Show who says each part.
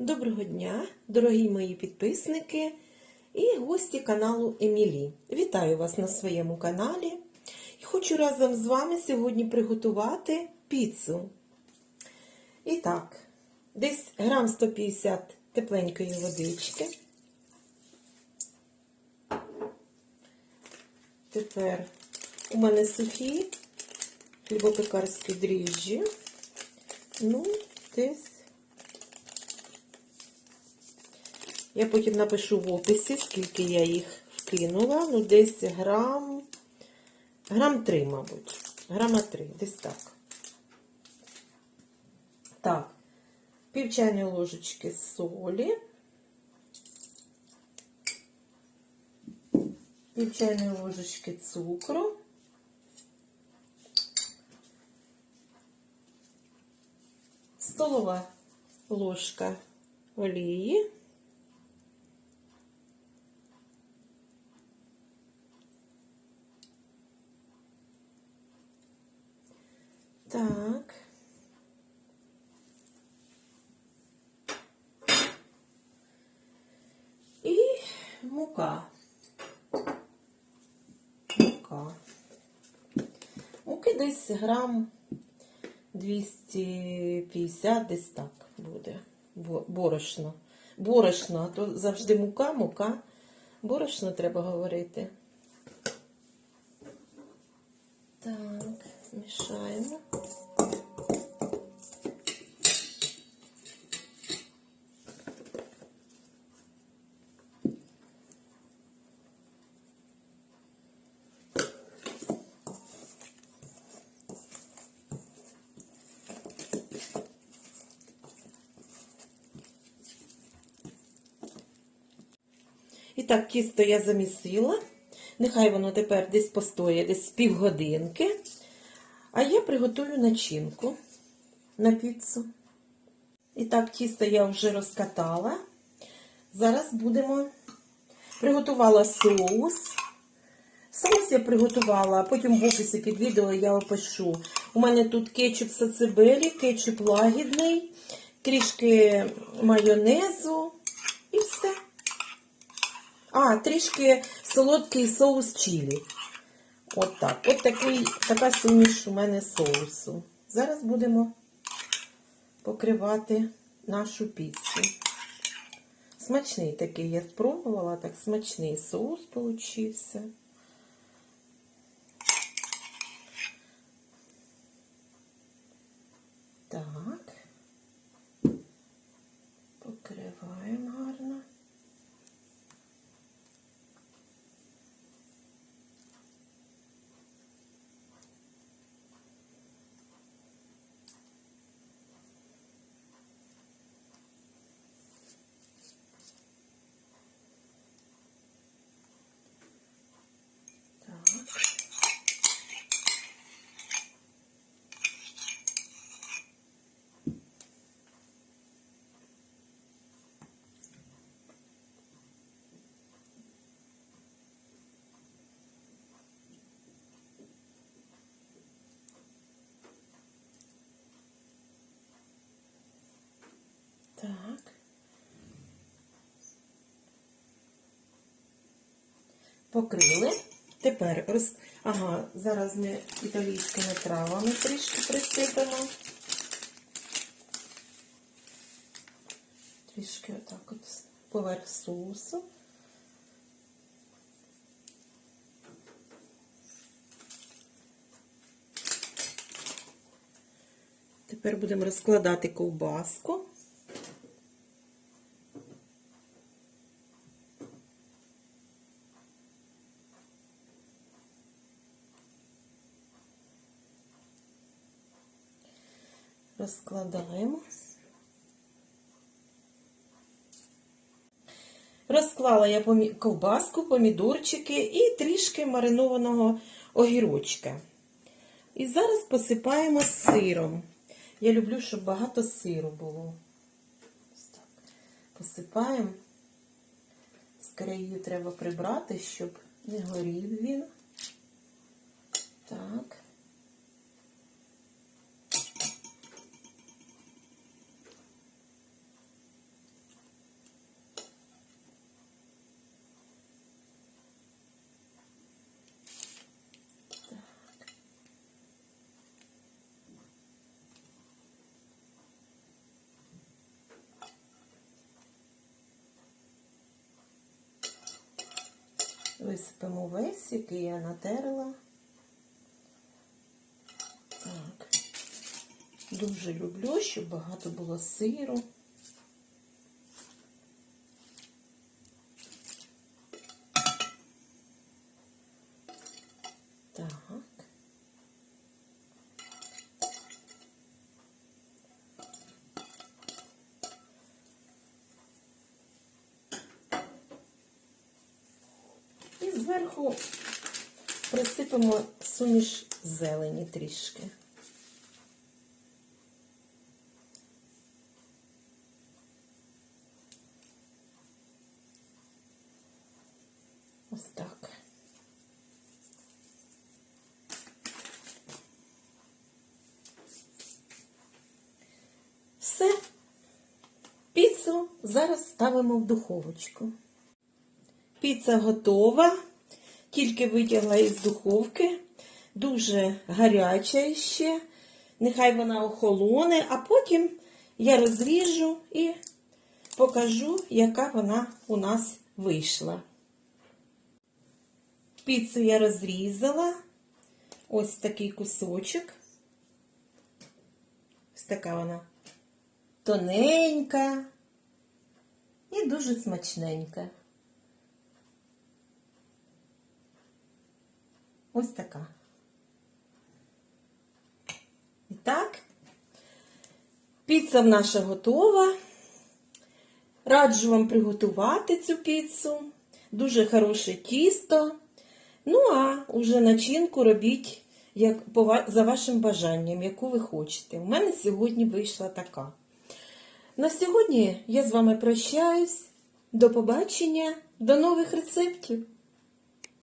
Speaker 1: Доброго дня, дорогі мої підписники і гості каналу Емілі. Вітаю вас на своєму каналі і хочу разом з вами сьогодні приготувати піцу. І так, десь грам 150 тепленької водички. Тепер у мене сухі хлібопекарські дріжджі. Ну, десь. Я потім напишу в описі, скільки я їх вкинула. Ну, десь грам, грам 3, мабуть. Грама 3, десь так. Так, пів чайної ложечки солі. Пів чайної ложечки цукру. Столова ложка олії. Так. І мука. Мука. Муки десь грам 250, десь так буде. Бо- Борошно. Борошно, а то завжди мука, мука. Борошно треба говорити. Так, змішаємо. І так, тісто я замісила. Нехай воно тепер десь постоє, десь півгодинки. А я приготую начинку на піцу. І так, тісто я вже розкатала. Зараз будемо приготувала соус. Соус я приготувала, потім в описі під відео я опишу. У мене тут кетчуп сацебелі, кетчуп лагідний, трішки майонезу і все. А, трішки солодкий соус чилі. От так. От такий, така суміш у мене соусу. Зараз будемо покривати нашу піцу. Смачний такий я спробувала, так смачний соус получився. Так. Покриваємо гарно. Так. Так. Покрили. Тепер роз... Ага, зараз ми італійськими травами трішки присипемо. Трішки отак от поверх соусу. Тепер будемо розкладати ковбаску. Розкладаємо. Розклала я ковбаску, помідорчики і трішки маринованого огірочка. І зараз посипаємо сиром. Я люблю, щоб багато сиру було. Посипаємо. З країв треба прибрати, щоб не горів він. Так. Висипемо весь, який я натерла. Так. Дуже люблю, щоб багато було сиру. Так. І зверху присипемо суміш зелені трішки. Ось так. Все. Піцу зараз ставимо в духовочку. Піца готова, тільки витягла із духовки. Дуже гаряча ще. Нехай вона охолоне, а потім я розріжу і покажу, яка вона у нас вийшла. Піцу я розрізала. Ось такий кусочок. Ось така вона тоненька і дуже смачненька. Ось така. І так, піца наша готова. Раджу вам приготувати цю піцу. Дуже хороше тісто. Ну, а уже начинку робіть як, за вашим бажанням, яку ви хочете. У мене сьогодні вийшла така. На сьогодні я з вами прощаюсь. До побачення, до нових рецептів!